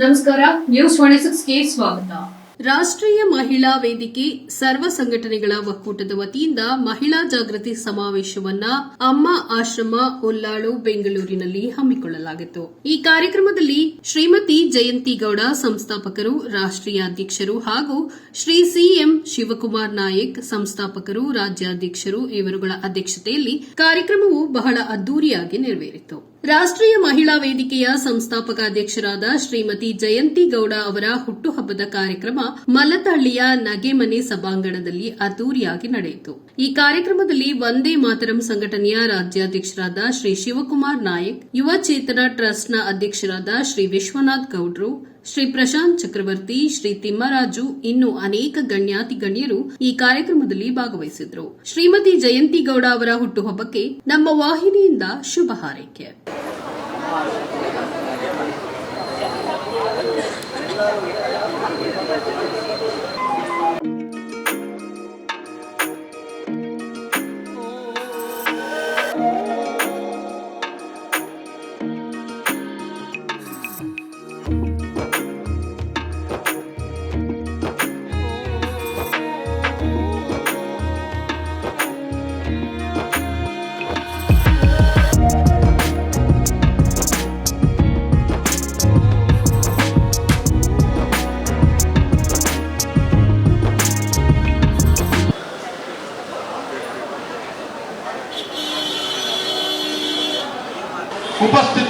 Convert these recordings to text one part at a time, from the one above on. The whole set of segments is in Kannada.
ನಮಸ್ಕಾರ ನ್ಯೂಸ್ ಟ್ವೆಂಟಿ ಸಿಕ್ಸ್ಗೆ ಸ್ವಾಗತ. ರಾಷ್ಟ್ರೀಯ ಮಹಿಳಾ ವೇದಿಕೆ ಸರ್ವ ಸಂಘಟನೆಗಳ ಒಕ್ಕೂಟದ ವತಿಯಿಂದ ಮಹಿಳಾ ಜಾಗೃತಿ ಸಮಾವೇಶವನ್ನ ಅಮ್ಮ ಆಶ್ರಮ ಉಲ್ಲಾಳು ಬೆಂಗಳೂರಿನಲ್ಲಿ ಹಮ್ಮಿಕೊಳ್ಳಲಾಗಿತ್ತು. ಈ ಕಾರ್ಯಕ್ರಮದಲ್ಲಿ ಶ್ರೀಮತಿ ಜಯಂತಿ ಗೌಡ ಸಂಸ್ಥಾಪಕರು, ರಾಷ್ಟ್ರೀಯ ಅಧ್ಯಕ್ಷರು ಹಾಗೂ ಶ್ರೀ ಸಿಎಂ ಶಿವಕುಮಾರ್ ನಾಯಕ್ ಸಂಸ್ಥಾಪಕರು, ರಾಜ್ಯಾಧ್ಯಕ್ಷರು, ಇವರುಗಳ ಅಧ್ಯಕ್ಷತೆಯಲ್ಲಿ ಕಾರ್ಯಕ್ರಮವು ಬಹಳ ಅದ್ದೂರಿಯಾಗಿ ನೆರವೇರಿತು ರಾಷ್ಟ್ರೀಯ ಮಹಿಳಾ ವೇದಿಕೆಯ ಸಂಸ್ಥಾಪಕ ಅಧ್ಯಕ್ಷರಾದ ಶ್ರೀಮತಿ ಜಯಂತಿ ಗೌಡ ಅವರ ಹುಟ್ಟುಹಬ್ಬದ ಕಾರ್ಯಕ್ರಮ ಮಲ್ಲತಹಳ್ಳಿಯ ನಗೆಮನೆ ಸಭಾಂಗಣದಲ್ಲಿ ಅದ್ದೂರಿಯಾಗಿ ನಡೆಯಿತು. ಈ ಕಾರ್ಯಕ್ರಮದಲ್ಲಿ ವಂದೇ ಮಾತರಂ ಸಂಘಟನೆಯ ರಾಜ್ಯಾಧ್ಯಕ್ಷರಾದ ಶ್ರೀ ಶಿವಕುಮಾರ್ ನಾಯಕ್, ಯುವ ಚೇತನ ಟ್ರಸ್ಟ್ನ ಅಧ್ಯಕ್ಷರಾದ ಶ್ರೀ ವಿಶ್ವನಾಥ್ ಗೌಡ್ರು ಶ್ರೀ ಪ್ರಶಾಂತ್ ಚಕ್ರವರ್ತಿ, ಶ್ರೀ ತಿಮ್ಮರಾಜು, ಇನ್ನು ಅನೇಕ ಗಣ್ಯಾತಿ ಗಣ್ಯರು ಈ ಕಾರ್ಯಕ್ರಮದಲ್ಲಿ ಭಾಗವಹಿಸಿದ್ರು. ಶ್ರೀಮತಿ ಜಯಂತಿ ಗೌಡ ಅವರ ಹುಟ್ಟುಹಬ್ಬಕ್ಕೆ ನಮ್ಮ ವಾಹಿನಿಯಿಂದ ಶುಭ ಹಾರೈಕೆ.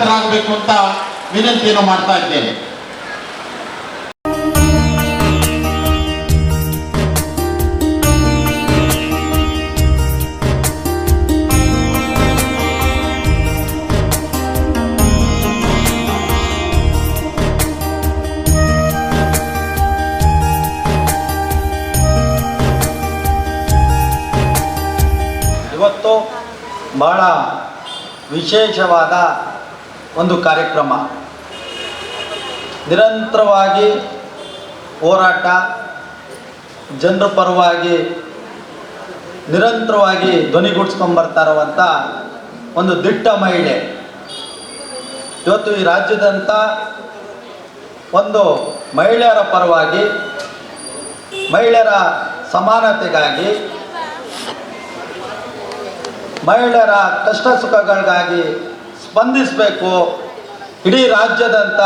ಉಪಸ್ಥಿತರಾಗಬೇಕು ಅಂತ ವಿನಂತಿಯನ್ನು ಮಾಡ್ತಾ ಇದ್ದೇನೆ. ಇವತ್ತು ಬಹಳ ವಿಶೇಷವಾದ ಒಂದು ಕಾರ್ಯಕ್ರಮ. ನಿರಂತರವಾಗಿ ಹೋರಾಟ, ಜನರ ಪರವಾಗಿ ನಿರಂತರವಾಗಿ ಧ್ವನಿಗೂಡಿಸ್ಕೊಂಡ್ಬರ್ತಾ ಇರುವಂಥ ಒಂದು ದಿಟ್ಟ ಮಹಿಳೆ. ಇವತ್ತು ಈ ರಾಜ್ಯದಂಥ ಒಂದು ಮಹಿಳೆಯರ ಪರವಾಗಿ, ಮಹಿಳೆಯರ ಸಮಾನತೆಗಾಗಿ, ಮಹಿಳೆಯರ ಕಷ್ಟ ಸುಖಗಳಿಗಾಗಿ ಸ್ಪಂದಿಸಬೇಕು ಇಡೀ ರಾಜ್ಯದಂಥ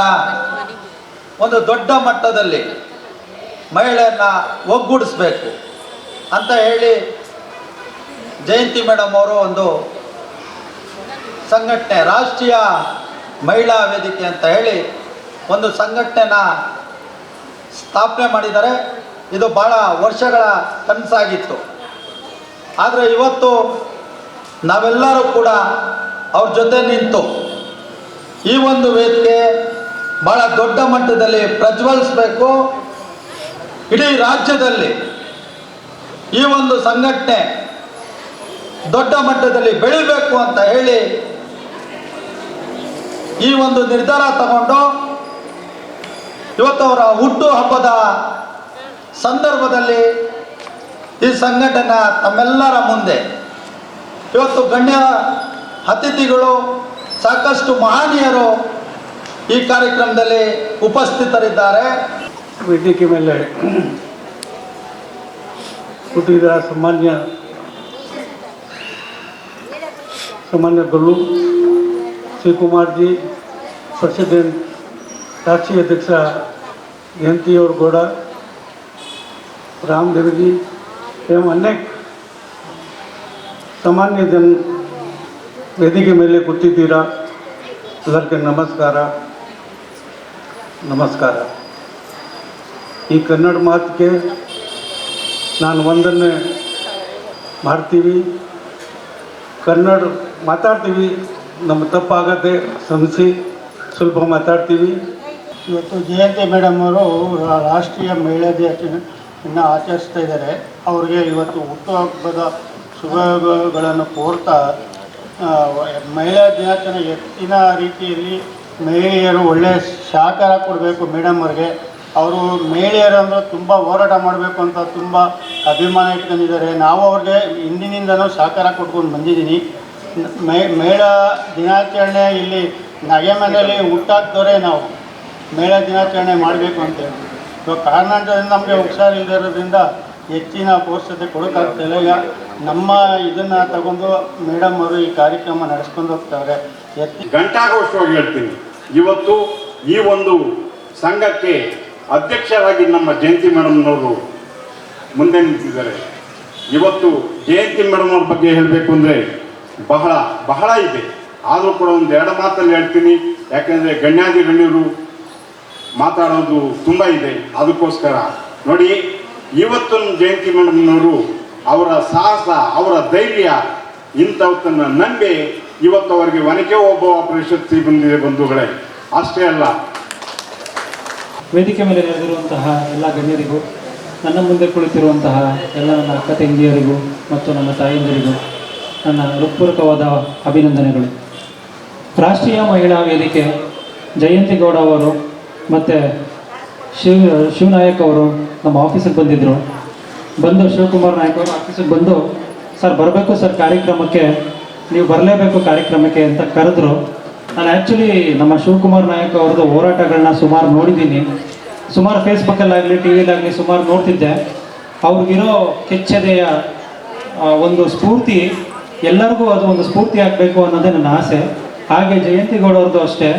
ಒಂದು ದೊಡ್ಡ ಮಟ್ಟದಲ್ಲಿ ಮಹಿಳೆಯನ್ನ ಒಗ್ಗೂಡಿಸ್ಬೇಕು ಅಂತ ಹೇಳಿ ಜಯಂತಿ ಮೇಡಮ್ ಅವರು ಒಂದು ಸಂಘಟನೆ, ರಾಷ್ಟ್ರೀಯ ಮಹಿಳಾ ವೇದಿಕೆ ಅಂತ ಹೇಳಿ ಒಂದು ಸಂಘಟನೆನ ಸ್ಥಾಪನೆ ಮಾಡಿದ್ದಾರೆ. ಇದು ಭಾಳ ವರ್ಷಗಳ ಕನಸಾಗಿತ್ತು. ಆದರೆ ಇವತ್ತು ನಾವೆಲ್ಲರೂ ಕೂಡ ಅವ್ರ ಜೊತೆ ನಿಂತು. ಈ ಒಂದು ವೇದಿಕೆ ಬಹಳ ದೊಡ್ಡ ಮಟ್ಟದಲ್ಲಿ ಪ್ರಜ್ವಲಿಸಬೇಕು. ಇಡೀ ರಾಜ್ಯದಲ್ಲಿ ಈ ಒಂದು ಸಂಘಟನೆ ದೊಡ್ಡ ಮಟ್ಟದಲ್ಲಿ ಬೆಳಿಬೇಕು ಅಂತ ಹೇಳಿ ಈ ಒಂದು ನಿರ್ಧಾರ ತಗೊಂಡು ಇವತ್ತು ಅವರ ಹುಟ್ಟು ಹಬ್ಬದ ಸಂದರ್ಭದಲ್ಲಿ ಈ ಸಂಘಟನೆ ತಮ್ಮೆಲ್ಲರ ಮುಂದೆ. ಇವತ್ತು ಗಣ್ಯ ಅತಿಥಿಗಳು ಸಾಕಷ್ಟು ಮಹನೀಯರು ಈ ಕಾರ್ಯಕ್ರಮದಲ್ಲಿ ಉಪಸ್ಥಿತರಿದ್ದಾರೆ ವೇದಿಕೆ ಮೇಲೆ ಹುಟ್ಟಿದ ಸಾಮಾನ್ಯ ಸಾಮಾನ್ಯಗಳು ಶಿವಕುಮಾರ್ जी प्रेसिडेंट राष्ट्रीय अध्यक्ष जयंती और गौड़ा रामदेव जी एवं अनेक ಸಾಮಾನ್ಯ ಜನ ವೇದಿಕೆ ಮೇಲೆ ಕೂತಿದ್ದೀರಾ? ಎಲ್ಲರಿಗೆ ನಮಸ್ಕಾರ. ನಮಸ್ಕಾರ. ಈ ಕನ್ನಡ ಮಾತಿಗೆ ನಾನು ಒಂದನ್ನೇ ಮಾಡ್ತೀವಿ. ಕನ್ನಡ ಮಾತಾಡ್ತೀವಿ. ನಮ್ಮ ತಪ್ಪಾಗತ್ತೆ ಸಂಸಿ ಸ್ವಲ್ಪ ಮಾತಾಡ್ತೀವಿ. ಇವತ್ತು ಜಯಂತಿ ಮೇಡಮ್ ಅವರು ರಾಷ್ಟ್ರೀಯ ಮಹಿಳಾ ದಿನ ಆಚರಿಸ್ತಾ ಇದ್ದಾರೆ. ಅವರಿಗೆ ಇವತ್ತು ಹುಟ್ಟುಹಬ್ಬದ ಶುಭಗಳನ್ನು ಕೋರ್ತಾ ಮಹಿಳಾ ದಿನಾಚರಣೆ ಹೆಚ್ಚಿನ ರೀತಿಯಲ್ಲಿ ಮಹಿಳೆಯರು ಒಳ್ಳೆಯ ಸಹಕಾರ ಕೊಡಬೇಕು ಮೇಡಮ್ ಅವ್ರಿಗೆ. ಅವರು ಮಹಿಳೆಯರು ಅಂದರೆ ತುಂಬ ಹೋರಾಟ ಮಾಡಬೇಕು ಅಂತ ತುಂಬ ಅಭಿಮಾನ ಇಟ್ಕೊಂಡಿದ್ದಾರೆ. ನಾವು ಅವ್ರಿಗೆ ಹಿಂದಿನಿಂದನೂ ಸಹಕಾರ ಕೊಟ್ಕೊಂಡು ಬಂದಿದ್ದೀನಿ. ಮಹಿಳಾ ದಿನಾಚರಣೆ ಇಲ್ಲಿ ನಗೆ ಮನೆಯಲ್ಲಿ ಹುಟ್ಟಾಕ್ದವರೇ ನಾವು. ಮಹಿಳಾ ದಿನಾಚರಣೆ ಮಾಡಬೇಕು ಅಂತೇಳಿ. ಇವಾಗ ಕಾರಣಾಂತರದಿಂದ ನಮಗೆ ಹುಷಾರಿಲ್ಲದೆ ಇರೋದ್ರಿಂದ ಹೆಚ್ಚಿನ ಪೌಷ್ಟಿಕತೆ ಕೊಡೋಕ್ಕಾಗ್ತಿಲ್ಲ. ಈಗ ನಮ್ಮ ಇದನ್ನು ತಗೊಂಡು ಮೇಡಮ್ ಅವರು ಈ ಕಾರ್ಯಕ್ರಮ ನಡೆಸ್ಕೊಂಡು ಹೋಗ್ತಾರೆ ಎತ್ತಿ ಹೇಳ್ತೀನಿ. ಇವತ್ತು ಈ ಒಂದು ಸಂಘಕ್ಕೆ ಅಧ್ಯಕ್ಷರಾಗಿ ನಮ್ಮ ಜಯಂತಿ ಮೇಡಮ್ನವರು ಮುಂದೆ ನಿಂತಿದ್ದಾರೆ. ಇವತ್ತು ಜಯಂತಿ ಮೇಡಮ್ ಅವ್ರ ಬಗ್ಗೆ ಹೇಳಬೇಕು ಅಂದರೆ ಬಹಳ ಬಹಳ ಇದೆ. ಆದರೂ ಕೂಡ ಒಂದು ಎರಡು ಮಾತಲ್ಲಿ ಹೇಳ್ತೀನಿ. ಯಾಕೆಂದರೆ ಗಣ್ಯಾದಿ ಗಣ್ಯರು ಮಾತಾಡೋದು ತುಂಬ ಇದೆ. ಅದಕ್ಕೋಸ್ಕರ ನೋಡಿ ಇವತ್ತು ನಮ್ಮ ಜಯಂತಿ ಮೇಡಮ್ನವರು ಅವರ ಸಾಹಸ, ಅವರ ಧೈರ್ಯ, ಇಂಥವತ್ತನ್ನು ನಂಬಿ ಇವತ್ತು ಅವರಿಗೆ ಒನಕೆ ಒಬ್ಬ ಪ್ರಶಸ್ತಿ ಬಂದಿದೆ ಬಂಧುಗಳೇ, ಅಷ್ಟೇ ಅಲ್ಲ. ವೇದಿಕೆ ಮೇಲೆ ನೆರೆದಿರುವಂತಹ ಎಲ್ಲ ಗಣ್ಯರಿಗೂ, ನನ್ನ ಮುಂದೆ ಕುಳಿತಿರುವಂತಹ ಎಲ್ಲ ನನ್ನ ಅಕ್ಕ ತಂಗಿಯರಿಗೂ ಮತ್ತು ನನ್ನ ತಾಯಂದಿರಿಗೂ ನನ್ನ ಹೃತ್ಪೂರ್ವಕವಾದ ಅಭಿನಂದನೆಗಳು. ರಾಷ್ಟ್ರೀಯ ಮಹಿಳಾ ವೇದಿಕೆ ಜಯಂತಿ ಗೌಡ ಅವರು ಮತ್ತು ಶಿವ್ ಶಿವನಾಯಕ್ ಅವರು ನಮ್ಮ ಆಫೀಸಿಗೆ ಬಂದಿದ್ದರು ಬಂದು ಶಿವಕುಮಾರ್ ನಾಯಕ್ ಅವರು ಆಫೀಸಿಗೆ ಬಂದು, ಸರ್, ಬರಬೇಕು ಸರ್ ಕಾರ್ಯಕ್ರಮಕ್ಕೆ, ನೀವು ಬರಲೇಬೇಕು ಕಾರ್ಯಕ್ರಮಕ್ಕೆ ಅಂತ ಕರೆದ್ರು. ನಾನು ಆ್ಯಕ್ಚುಲಿ ನಮ್ಮ ಶಿವಕುಮಾರ್ ನಾಯಕ್ ಅವ್ರದ್ದು ಹೋರಾಟಗಳನ್ನ ಸುಮಾರು ನೋಡಿದ್ದೀನಿ. ಸುಮಾರು ಫೇಸ್ಬುಕ್ಕಲ್ಲಾಗಲಿ ಟಿ ವಿಲಾಗಲಿ ಸುಮಾರು ನೋಡ್ತಿದ್ದೆ. ಅವ್ರಿಗಿರೋ ಕೆಚ್ಚದೆಯ ಒಂದು ಸ್ಫೂರ್ತಿ, ಎಲ್ಲರಿಗೂ ಅದು ಒಂದು ಸ್ಫೂರ್ತಿ ಆಗಬೇಕು ಅನ್ನೋದೇ ನನ್ನ ಆಸೆ. ಹಾಗೆ ಜಯಂತಿ ಗೌಡ ಅವ್ರದ್ದು ಅಷ್ಟೇ.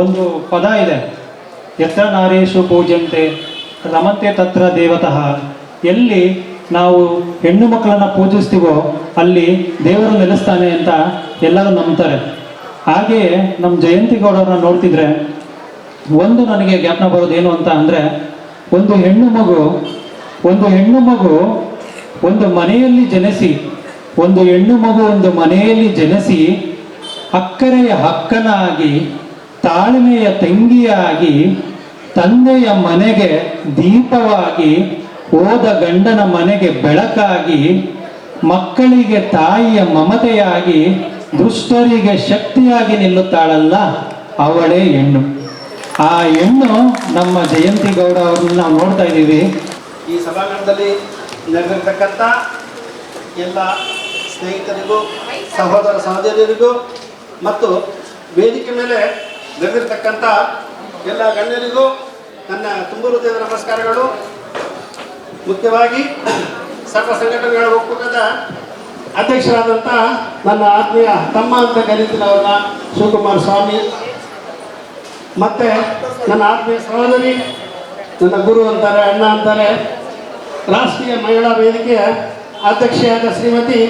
ಒಂದು ಪದ ಇದೆ. ಯತ್ರ ನಾರೇಶು ಪೂಜಂತೆ ರಮಂತೆ ತತ್ರ ದೇವತಃ. ಎಲ್ಲಿ ನಾವು ಹೆಣ್ಣು ಮಕ್ಕಳನ್ನು ಪೂಜಿಸ್ತೀವೋ ಅಲ್ಲಿ ದೇವರು ನೆಲೆಸ್ತಾನೆ ಅಂತ ಎಲ್ಲರೂ ನಂಬ್ತಾರೆ. ಹಾಗೆಯೇ ನಮ್ಮ ಜಯಂತಿ ಗೌಡರನ್ನ ನೋಡ್ತಿದ್ರೆ ಒಂದು ನನಗೆ ಜ್ಞಾಪನ ಬರೋದೇನು ಅಂತ ಅಂದರೆ ಒಂದು ಹೆಣ್ಣು ಮಗು, ಒಂದು ಹೆಣ್ಣು ಮಗು ಒಂದು ಮನೆಯಲ್ಲಿ ಜನಿಸಿ, ಒಂದು ಹೆಣ್ಣು ಮಗು ಒಂದು ಮನೆಯಲ್ಲಿ ಜನಿಸಿ ಅಕ್ಕರೆಯ ಹಕ್ಕನಾಗಿ ತಾಳ್ಮೆಯ ತಂಗಿಯಾಗಿ ತಂದೆಯ ಮನೆಗೆ ದೀಪವಾಗಿ ಹೋದ ಗಂಡನ ಮನೆಗೆ ಬೆಳಕಾಗಿ ಮಕ್ಕಳಿಗೆ ತಾಯಿಯ ಮಮತೆಯಾಗಿ ದುಷ್ಟರಿಗೆ ಶಕ್ತಿಯಾಗಿ ನಿಲ್ಲುತ್ತಾಳಲ್ಲ ಅವಳೇ ಹೆಣ್ಣು. ಆ ಹೆಣ್ಣು ನಮ್ಮ ಜಯಂತಿ ಗೌಡ ಅವ್ರನ್ನ ನಾವು ನೋಡ್ತಾ ಇದ್ದೀವಿ. ಈ ಸಭಾಂಗಣದಲ್ಲಿ ನೆರೆದಿರ್ತಕ್ಕಂಥ ಎಲ್ಲ ಸ್ನೇಹಿತರಿಗೂ, ಸಹೋದರ ಸಹೋದರಿಯರಿಗೂ ಮತ್ತು ವೇದಿಕೆ ಮೇಲೆ ನೆರೆದಿರ್ತಕ್ಕಂಥ ಎಲ್ಲ ಗಣ್ಯರಿಗೂ ನನ್ನ ತುಂಬ ಹೃದಯದ ನಮಸ್ಕಾರಗಳು. ಮುಖ್ಯವಾಗಿ ಸರ್ವ ಸಂಘಟನೆಗಳ ಒಕ್ಕೂಟದ ಅಧ್ಯಕ್ಷರಾದಂಥ ನನ್ನ ಆತ್ಮೀಯ ತಮ್ಮ ಅಂತ ಕರೀತಿನವ್ರನ್ನ ಶಿವಕುಮಾರ್ ಸ್ವಾಮಿ, ಮತ್ತೆ ನನ್ನ ಆತ್ಮೀಯ ಸಹೋದರಿ, ನನ್ನ ಗುರು ಅಂತಾರೆ, ಅಣ್ಣ ಅಂತಾರೆ, ರಾಷ್ಟ್ರೀಯ ಮಹಿಳಾ ವೇದಿಕೆಯ ಅಧ್ಯಕ್ಷೆಯಾದ ಶ್ರೀಮತಿ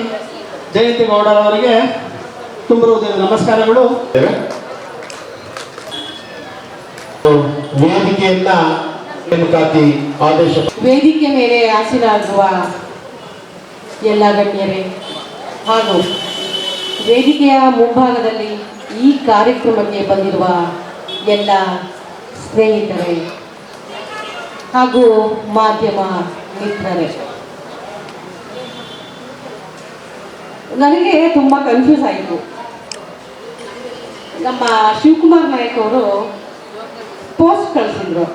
ಜಯಂತಿ ಗೌಡರವರಿಗೆ ತುಂಬ ಹೃದಯದ ನಮಸ್ಕಾರಗಳು. ವೇದಿಕೆಯನ್ನ ನೇಮಕಾತಿ ಆದೇಶ ವೇದಿಕೆ ಮೇಲೆ ಆಸೀನಾಗುವ ಎಲ್ಲ ಗಣ್ಯರೇ, ಹಾಗೂ ವೇದಿಕೆಯ ಮುಂಭಾಗದಲ್ಲಿ ಈ ಕಾರ್ಯಕ್ರಮಕ್ಕೆ ಬಂದಿರುವ ಎಲ್ಲ ಸ್ನೇಹಿತರೇ ಹಾಗೂ ಮಾಧ್ಯಮ ಮಿತ್ರರೇ, ನನಗೆ ತುಂಬ ಕನ್ಫ್ಯೂಸ್ ಆಯಿತು. ನಮ್ಮ ಶಿವಕುಮಾರ್ ನಾಯಕ್ ಅವರು ಪೋಸ್ಟ್ ಕಳಿಸಿದ್ರು.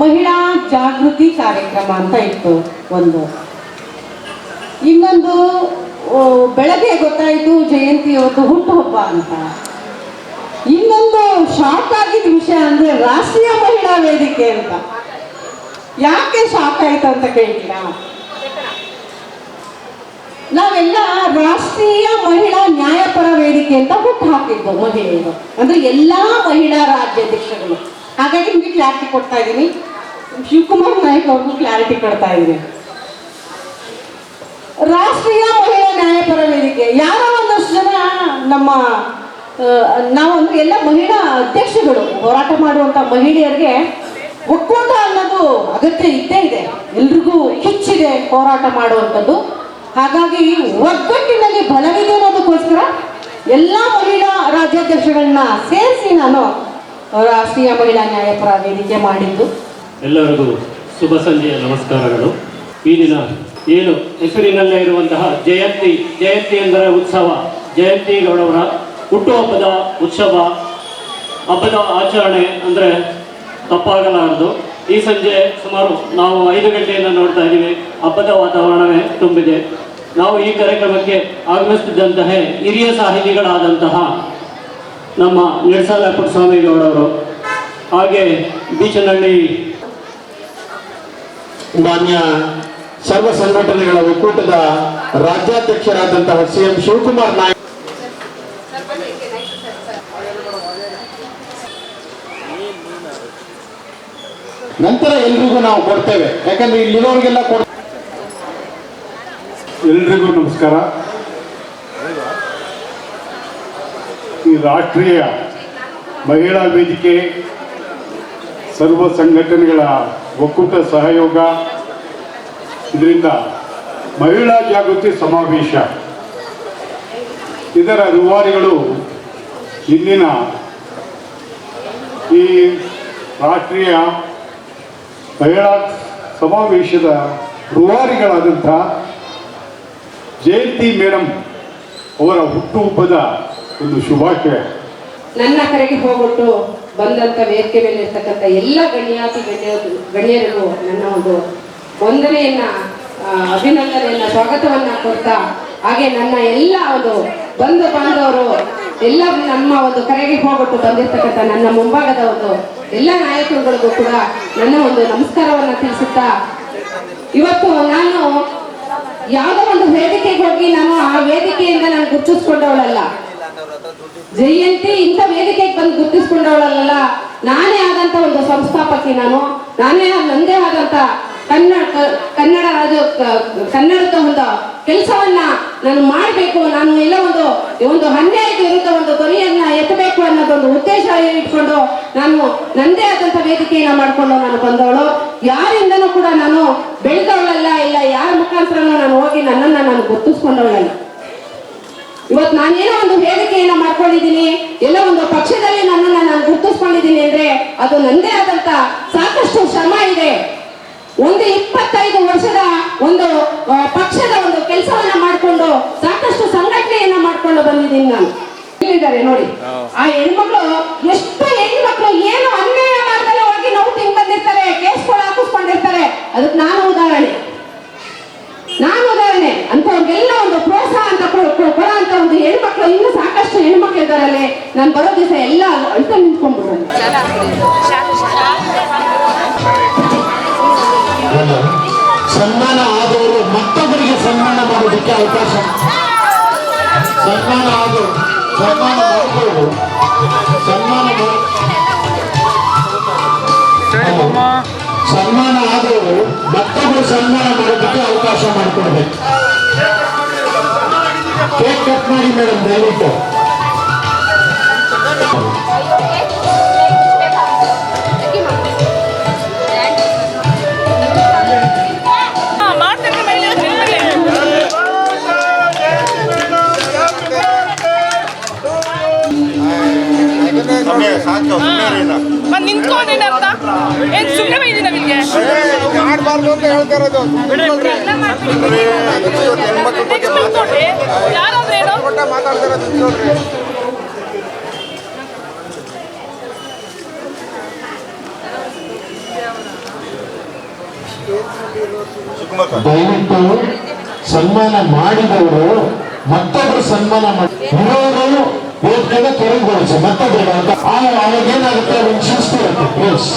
ಮಹಿಳಾ ಜಾಗೃತಿ ಕಾರ್ಯಕ್ರಮ ಅಂತ ಇತ್ತು ಒಂದು. ಇನ್ನೊಂದು ಬೆಳಗ್ಗೆ ಗೊತ್ತಾಯಿತು ಜಯಂತಿ ಅವತ್ತು ಹುಟ್ಟುಹಬ್ಬ ಅಂತ. ಇನ್ನೊಂದು ಶಾಕ್ ಆಗಿದ್ದ ವಿಷಯ ಅಂದ್ರೆ ರಾಷ್ಟ್ರೀಯ ಮಹಿಳಾ ವೇದಿಕೆ ಅಂತ. ಯಾಕೆ ಶಾಕ್ ಆಯ್ತು ಅಂತ ಕೇಳ್ತೀರಾ ನಾವೆಲ್ಲ ರಾಷ್ಟ್ರೀಯ ಮಹಿಳಾ ನ್ಯಾಯಪರ ವೇದಿಕೆ ಅಂತ ಹುಟ್ಟು ಹಾಕಿದ್ದು ಮಹಿಳೆಯರು ಅಂದ್ರೆ ಎಲ್ಲಾ ಮಹಿಳಾ ರಾಜ್ಯಾಧ್ಯಕ್ಷಗಳು ಹಾಗಾಗಿ ನಿಮಗೆ ಕ್ಲಾರಿಟಿ ಕೊಡ್ತಾ ಇದ್ದೀನಿ. ಶಿವಕುಮಾರ್ ನಾಯಕ್ ಅವ್ರಿಗೂ ಕ್ಲಾರಿಟಿ ಕೊಡ್ತಾ ಇದ್ದೀನಿ. ರಾಷ್ಟ್ರೀಯ ಮಹಿಳಾ ನ್ಯಾಯಪರ ವೇದಿಕೆ. ಯಾರೋ ಒಂದಷ್ಟು ಜನ ನಮ್ಮ ನಾವು ಅಂದ್ರೆ ಎಲ್ಲ ಮಹಿಳಾ ಅಧ್ಯಕ್ಷಗಳು ಹೋರಾಟ ಮಾಡುವಂತ ಮಹಿಳೆಯರಿಗೆ ಒಕ್ಕೂಟ ಅನ್ನೋದು ಅಗತ್ಯ ಇದ್ದೇ ಇದೆ. ಎಲ್ರಿಗೂ ಹೆಚ್ಚಿದೆ ಹೋರಾಟ ಮಾಡುವಂಥದ್ದು. ಹಾಗಾಗಿ ಒಗ್ಗಟ್ಟಿನಲ್ಲಿ ಬಲವಿದೆ ಅನ್ನೋದಕ್ಕೋಸ್ಕರ ಎಲ್ಲ ಮಹಿಳಾ ರಾಜ್ಯಾಧ್ಯಕ್ಷಗಳನ್ನ ಸೇರಿಸಿ ನಾನು ರಾಷ್ಟ್ರೀಯ ಮಹಿಳಾ ನ್ಯಾಯಪರ ವೇದಿಕೆ ಮಾಡಿದ್ದು. ಎಲ್ಲರಿಗೂ ಶುಭ ಸಂಜೆಯ ನಮಸ್ಕಾರಗಳು. ಈ ದಿನ ಏನು ಹೆಸರಿನಲ್ಲೇ ಇರುವಂತಹ ಜಯಂತಿ ಜಯಂತಿ ಎಂದರೆ ಉತ್ಸವ, ಜಯಂತಿ ಗೌಡವರ ಹುಟ್ಟುಹಬ್ಬದ ಉತ್ಸವ, ಹಬ್ಬದ ಆಚರಣೆ ಅಂದರೆ ತಪ್ಪಾಗಲಾರದು. ಈ ಸಂಜೆ ಸುಮಾರು ನಾವು ಐದು ಗಂಟೆಯಿಂದ ನೋಡ್ತಾ ಇದ್ದೀವಿ. ಹಬ್ಬದ ವಾತಾವರಣವೇ ತುಂಬಿದೆ. ನಾವು ಈ ಕಾರ್ಯಕ್ರಮಕ್ಕೆ ಆಗಮಿಸುತ್ತಿದ್ದಂತಹ ಹಿರಿಯ ಸಾಹಿತಿಗಳಾದಂತಹ ನಮ್ಮ ನಿರ್ಸಾಲ ಪುಟ್ಟಸ್ವಾಮಿಗೌಡವರು ಹಾಗೆ ಬೀಚನಹಳ್ಳಿ ಮಾನ್ಯ ಸರ್ವ ಸಂಘಟನೆಗಳ ಒಕ್ಕೂಟದ ರಾಜ್ಯಾಧ್ಯಕ್ಷರಾದಂತಹ ಸಿ ಎಂ ಶಿವಕುಮಾರ್ ನಾಯ್ಕ ನಂತರ ಎಲ್ರಿಗೂ ನಾವು ಕೊಡ್ತೇವೆ. ಯಾಕಂದ್ರೆ ಇಲ್ಲಿರೋರಿಗೆಲ್ಲ ಕೊಡ್ ಎಲ್ರಿಗೂ ನಮಸ್ಕಾರ. ಈ ರಾಷ್ಟ್ರೀಯ ಮಹಿಳಾ ವೇದಿಕೆ ಸರ್ವ ಸಂಘಟನೆಗಳ ಒಕ್ಕೂಟ ಸಹಯೋಗ, ಇದರಿಂದ ಮಹಿಳಾ ಜಾಗೃತಿ ಸಮಾವೇಶ. ಇದರ ರೂವಾರಿಗಳು ಇಂದಿನ ಈ ರಾಷ್ಟ್ರೀಯ ಮಹಿಳಾ ಸಮಾವೇಶದ ರೂವಾರಿಗಳಾದಂಥ ಜಯಂತಿ ಮೇಡಮ್ ಅವರ ಹುಟ್ಟುಹಬ್ಬದ ಒಂದು ಶುಭಾಶಯ. ನನ್ನ ಕರೆಗೆ ಹೋಗ್ಬಿಟ್ಟು ಬಂದಂತ ವೇದಿಕೆ ಮೇಲೆ ಇರ್ತಕ್ಕಂಥ ಎಲ್ಲ ಗಣ್ಯಾತಿ ಗಣ್ಯ ಗಣ್ಯರಿಗೂ ನನ್ನ ಒಂದು ವಂದನೆಯನ್ನ ಅಭಿನಂದನೆಯನ್ನ, ಸ್ವಾಗತವನ್ನ ಕೊಡ್ತಾ, ಹಾಗೆ ನನ್ನ ಎಲ್ಲ ಒಂದು ಬಂಧು ಬಾಂಧವರು ಎಲ್ಲ ನಮ್ಮ ಒಂದು ಕರೆಗೆ ಹೋಗ್ಬಿಟ್ಟು ಬಂದಿರ್ತಕ್ಕಂಥ ನನ್ನ ಮುಂಭಾಗದ ಒಂದು ಎಲ್ಲ ನಾಯಕರುಗಳಿಗೂ ಕೂಡ ನನ್ನ ಒಂದು ನಮಸ್ಕಾರವನ್ನ ತಿಳಿಸುತ್ತಾ, ಇವತ್ತು ನಾನು ಯಾವುದೋ ಒಂದು ವೇದಿಕೆಗೆ ಹೋಗಿ ನಾನು ಆ ವೇದಿಕೆಯಿಂದ ನಾನು ಗುರುತಿಸ್ಕೊಂಡವಳಲ್ಲ. ಜಯಂತಿ ಇಂಥ ವೇದಿಕೆಗೆ ಬಂದು ಗುರುತಿಸ್ಕೊಂಡವಳಲ್ಲ. ನಾನೇ ಆದಂತ ಒಂದು ಸಂಸ್ಥಾಪಕಿ ನಾನು. ನಾನೇ ನಂದೇ ಆದಂತ ಕನ್ನಡ ಕನ್ನಡ ರಾಜ್ಯ ಕ- ಕನ್ನಡದ ಒಂದು ಕೆಲಸವನ್ನ ನಾನು ಮಾಡಬೇಕು. ನಾನು ಎಲ್ಲ ಒಂದು ಒಂದು ಹನ್ನೆರಡು ವಿರುದ್ಧ ಒಂದು ಧ್ವನಿಯನ್ನ ಎತ್ತಬೇಕು ಅನ್ನೋದೊಂದು ಉದ್ದೇಶ ಇಟ್ಕೊಂಡು ನಾನು ನಂದೇ ಆದಂತ ವೇದಿಕೆಯನ್ನ ಮಾಡ್ಕೊಂಡು ನಾನು ಬಂದವಳು. ಯಾರಿಂದನೂ ಕೂಡ ನಾನು ಬೆಳೆದವಳಲ್ಲ. ಮುಖಾಂತರನೂ ನಾನು ಹೋಗಿ ನನ್ನನ್ನ ನಾನು ಗುರುತಿಸ್ಕೊಂಡವಳಲ್ಲ. ಇವತ್ತು ನಾನೇನೋ ಒಂದು ವೇದಿಕೆಯನ್ನ ಮಾಡ್ಕೊಂಡಿದ್ದೀನಿ ಎಲ್ಲ ಒಂದು ಪಕ್ಷದಲ್ಲಿ ನನ್ನನ್ನ ನಾನು ಗುರುತಿಸ್ಕೊಂಡಿದ್ದೀನಿ ಅಂದ್ರೆ ಅದು ನಂದೇ ಆದಂತ ಸಾಕಷ್ಟು ಶ್ರಮ ಇದೆ. ಒಂದು ಇಪ್ಪತ್ತೈದು ವರ್ಷದ ಒಂದು ಪಕ್ಷದ ಒಂದು ಕೆಲಸವನ್ನ ಮಾಡಿಕೊಂಡು ಸಾಕಷ್ಟು ಸಂಘಟನೆಯನ್ನ ಮಾಡ್ಕೊಂಡು ಬಂದಿದ್ದೀನಿ ನಾನು. ಇಲ್ಲಿದ್ದಾರೆ ನೋಡಿ. ಆ ಹೆಣ್ಮಕ್ಳು ಎಷ್ಟು ಹೆಣ್ಮಕ್ಳು ಏನು ಅನ್ಯಾಯ ಮಾರ್ಗದಲ್ಲಿ ಹೋಗಿ ನೋವು ತಿಂಗ್ ಬಂದಿರ್ತಾರೆ ಕೇಸ್ಗಳು ಹಾಕಿಸ್ಕೊಂಡಿರ್ತಾರೆ. ಅದಕ್ಕೆ ನಾನು ಉದಾಹರಣೆ ಅಂತವ್ರಿಗೆಲ್ಲ ಒಂದು ಪ್ರೋತ್ಸಾಹ ಅಂತ ಕೊಡೋ ಅಂತ ಒಂದು ಹೆಣ್ಮಕ್ಳು ಸಾಕಷ್ಟು ಹೆಣ್ಮಕ್ಳು ಇದ್ದಾರಲ್ಲಿ, ನಾನು ಬರೋ ದಿವಸ ಎಲ್ಲ ಅಳ್ತ ನಿಂತ್ಕೊಂಡ್ಬಿಡ್ರು ಸನ್ಮಾನ ಆದವರು ಮತ್ತೊಬ್ಬರಿಗೆ ಸನ್ಮಾನ ಮಾಡೋದಕ್ಕೆ ಅವಕಾಶ. ಸನ್ಮಾನ ಆದವರು, ಸನ್ಮಾನ ಮಾಡ್ಬೋದು. ಸನ್ಮಾನ ಸನ್ಮಾನ ಆದವರು ಮತ್ತೊಬ್ಬರು ಸನ್ಮಾನ ಮಾಡೋದಕ್ಕೆ ಅವಕಾಶ ಮಾಡಿಕೊಡ್ಬೇಕು. ಕೇಕ್ ಕಟ್ ಮಾಡಿ ಮೇಡಮ್, ದಯವಿಟ್ಟು. ಏನ್ ಸುಮ್ಮನೆ ನಿಮಗೆ ಮಾಡಬಾರ್ದು ಅಂತ ಹೇಳ್ತಾ ಇರೋದು. ಯಾರಾದ್ರೆ ಏನು? ಮಾತಾಡ್ತಾ ಇರೋದು ನೋಡ್ರಿ ದಯವಿಟ್ಟು ಸನ್ಮಾನ ಮಾಡಿದವರು ಮತ್ತೊಬ್ಬರು ಸನ್ಮಾನ ಮಾಡಿ. ಇರೋರು ವೇದಿಕೆಗೆ ತೆರವುಗೊಳಿಸಿ ಮತ್ತೊಬ್ಬರಿಗೆ ಅಂತ ಆಗ- ಅವಾಗ ಏನಾಗುತ್ತೆ ಒಂದು ಶಿಸ್ತು ಇರುತ್ತೆ ಪ್ಲೀಸ್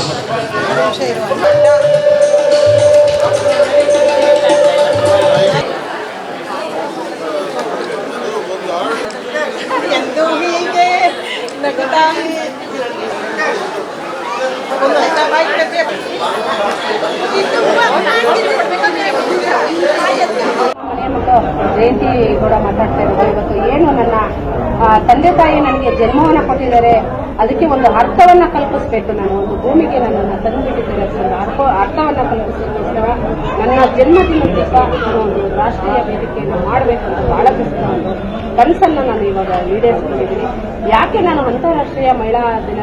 ಎಂದು ಹೀಗೆ ಮಗಳು ಜಯಂತಿ ಕೂಡ ಮಾತಾಡ್ತಾ ಇರೋದು ಇವತ್ತು ಏನು ನನ್ನ ತಂದೆ ತಾಯಿ ನನಗೆ ಜನ್ಮವನ್ನು ಕೊಟ್ಟಿದ್ದಾರೆ ಅದಕ್ಕೆ ಒಂದು ಅರ್ಥವನ್ನ ಕಲ್ಪಿಸ್ಬೇಕು ನಾನು. ಒಂದು ಭೂಮಿಗೆ ನನ್ನನ್ನು ತಂದುಬಿಟ್ಟಿದ್ದೇನೆ ಒಂದು ಅರ್ಥ ಅರ್ಥವನ್ನ ಕಲ್ಪಿಸೋದಕ್ಕೋಸ್ಕರ ನನ್ನ ಜನ್ಮದಿನ ದಿವಸ ನಾನು ಒಂದು ರಾಷ್ಟ್ರೀಯ ವೇದಿಕೆಯನ್ನು ಮಾಡಬೇಕು ಅಂತ ಬಹಳ ಕಷ್ಟ ಒಂದು ಕನಸನ್ನು ನಾನು ಇವಾಗ ಈಡೇರಿಸ್ಕೊಂಡಿದ್ದೀನಿ. ಯಾಕೆ ನಾನು ಅಂತಾರಾಷ್ಟ್ರೀಯ ಮಹಿಳಾ ದಿನ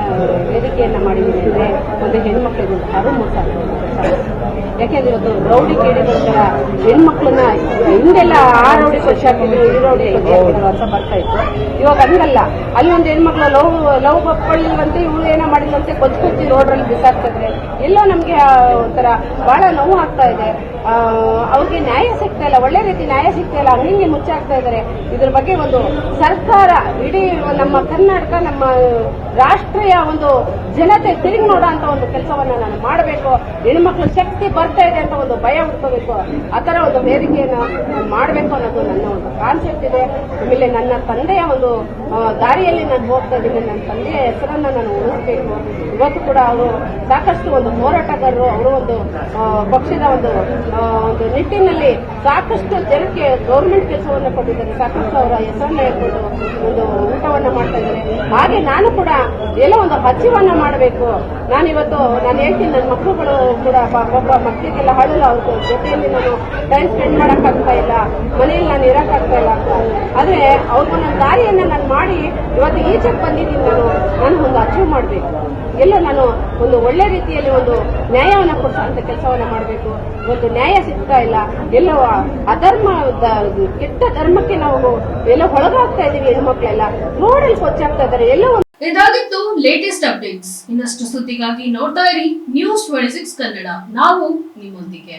ವೇದಿಕೆಯನ್ನು ಮಾಡಿದ್ದೀನಿ ಅಂದರೆ ಒಂದು ಹೆಣ್ಮಕ್ಳಿಗೆ ಒಂದು ಅರುಮುಖ ಯಾಕೆಂದ್ರೆ ಇವತ್ತು ರೌಡಿ ಕೇಳಿಗೋಸ್ಕರ ಹೆಣ್ಮಕ್ಳನ್ನ ಹಿಂದೆಲ್ಲ ಆ ರೌಡಿ ಖುಷಿ ಈ ರೌಡಿ ಅಂತ ಬರ್ತಾ ಇತ್ತು. ಇವಾಗ ಹಂಗಲ್ಲ. ಅಲ್ಲೊಂದು ಹೆಣ್ಮಕ್ಳು ಲವ್ ಲವ್ ಬಪ್ಪಳಿಲ್ವಂತೆ ಇವಳು ಏನೋ ಮಾಡಿದಂತೆ ಕೊಚ್ಚಿ ಕೊಚ್ಚಿ ರೋಡ್ರಲ್ಲಿ ಬಿಸಾಕ್ತಿದ್ರೆ. ಎಲ್ಲೋ ನಮ್ಗೆ ಒಂಥರ ಬಹಳ ನೋವು ಆಗ್ತಾ ಇದೆ. ಅವ್ರಿಗೆ ನ್ಯಾಯ ಸಿಗ್ತಾ ಇಲ್ಲ, ಒಳ್ಳೆ ರೀತಿ ನ್ಯಾಯ ಸಿಗ್ತಾ ಇಲ್ಲ. ಹಿಂಗೆ ಮುಚ್ಚಾಕ್ತಾ ಇದ್ದಾರೆ. ಇದ್ರ ಬಗ್ಗೆ ಒಂದು ಸರ್ಕಾರ, ಇಡೀ ನಮ್ಮ ಕರ್ನಾಟಕ, ನಮ್ಮ ರಾಷ್ಟ್ರೀಯ ಒಂದು ಜನತೆ ತಿರುಗಿ ನೋಡೋ ಅಂತ ಒಂದು ಕೆಲಸವನ್ನ ನಾನು ಮಾಡಬೇಕು. ಹೆಣ್ಮಕ್ಳು ಶಕ್ತಿ ಬರ್ತಾ ಇದೆ ಅಂತ ಒಂದು ಭಯ ಹುಡ್ಕೋಬೇಕು ಆ ಒಂದು ವೇದಿಕೆಯನ್ನ ನಾನು ಮಾಡಬೇಕು ಅನ್ನೋದು ನನ್ನ ಒಂದು ಕಾನ್ಸೆಪ್ಟ್ ಇದೆ. ಆಮೇಲೆ ನನ್ನ ತಂದೆಯ ಒಂದು ದಾರಿಯಲ್ಲಿ ನಾನು ಹೋಗ್ತಾ ಇದ್ದೀನಿ. ನನ್ನ ತಂದೆಯ ಹೆಸರನ್ನ ನಾನು ಉಳಿಸ್ಬೇಕು. ಇವತ್ತು ಕೂಡ ಅವರು ಸಾಕಷ್ಟು ಒಂದು ಹೋರಾಟಗಾರರು. ಅವರು ಒಂದು ಪಕ್ಷದ ಒಂದು ಒಂದು ನಿಟ್ಟಿನಲ್ಲಿ ಸಾಕಷ್ಟು ಜನಕ್ಕೆ ಗೌರ್ಮೆಂಟ್ ಕೆಲಸವನ್ನು ಕೊಟ್ಟಿದ್ದಾರೆ. ಸಾಕಷ್ಟು ಅವರ ಹೆಸರನ್ನ ಹೇಳ್ಕೊಂಡು ಒಂದು ಊಟವನ್ನು ಮಾಡ್ತಾ ಇದ್ದಾರೆ. ಹಾಗೆ ನಾನು ಕೂಡ ಎಲ್ಲೋ ಒಂದು ಹಸಿವನ್ನ ಮಾಡಬೇಕು. ನಾನಿವತ್ತು ನಾನು ಹೇಳ್ತೀನಿ, ನನ್ನ ಮಕ್ಕಳುಗಳು ಕೂಡ ಒಬ್ಬ ಮಕ್ಕಳಿಗೆಲ್ಲ ಹಾಡಲ್ಲ ಅವ್ರ ಜೊತೆಯಲ್ಲಿ ನಾನು ಟೈಮ್ ಸ್ಪೆಂಡ್ ಮಾಡೋಕ್ಕಾಗ್ತಾ ಇಲ್ಲ. ಮನೆಯಲ್ಲಿ ನಾನು ಇರಕ್ಕಾಗ್ತಾ ಇಲ್ಲ ಆದ್ರೆ ಅವ್ರಿಗೂ ನನ್ನ ದಾರಿಯನ್ನ ನಾನು ಮಾಡಿ ಇವತ್ತು ಈಚೆಗೆ ಬಂದಿದ್ದೀನಿ ನಾನು. ನಾನು ಒಂದು ಅಚೀವ್ ಮಾಡಬೇಕು. ಎಲ್ಲೋ ನಾನು ಒಂದು ಒಳ್ಳೆ ರೀತಿಯಲ್ಲಿ ಒಂದು ನ್ಯಾಯವನ್ನು ಕೊಡಿಸುವಂತ ಕೆಲಸವನ್ನ ಮಾಡಬೇಕು. ಒಂದು ನ್ಯಾಯ ಸಿಗ್ತಾ ಇಲ್ಲ. ಎಲ್ಲ ಅಧರ್ಮ ಕೆಟ್ಟ ಧರ್ಮಕ್ಕೆ ನಾವು ಎಲ್ಲೋ ಒಳಗಾಗ್ತಾ ಇದೀವಿ ಹೆಣ್ಮಕ್ಳೆಲ್ಲ. ರೋಡಲ್ಲಿ ಕೊಚ್ಚಾಗ್ತಾ ಇದ್ದಾರೆ. ಎಲ್ಲೋ ಇದಾಗಿತ್ತು ಲೇಟೆಸ್ಟ್ ಅಪ್ಡೇಟ್ಸ್ ಇನ್ನಷ್ಟು ಸುದ್ದಿಗಾಗಿ ನೋಡ್ತಾ ಇರಿ ನ್ಯೂಸ್ ಟ್ವೆಂಟಿ ಸಿಕ್ಸ್ ಕನ್ನಡ. ನಾವು ನಿಮ್ಮೊಂದಿಗೆ.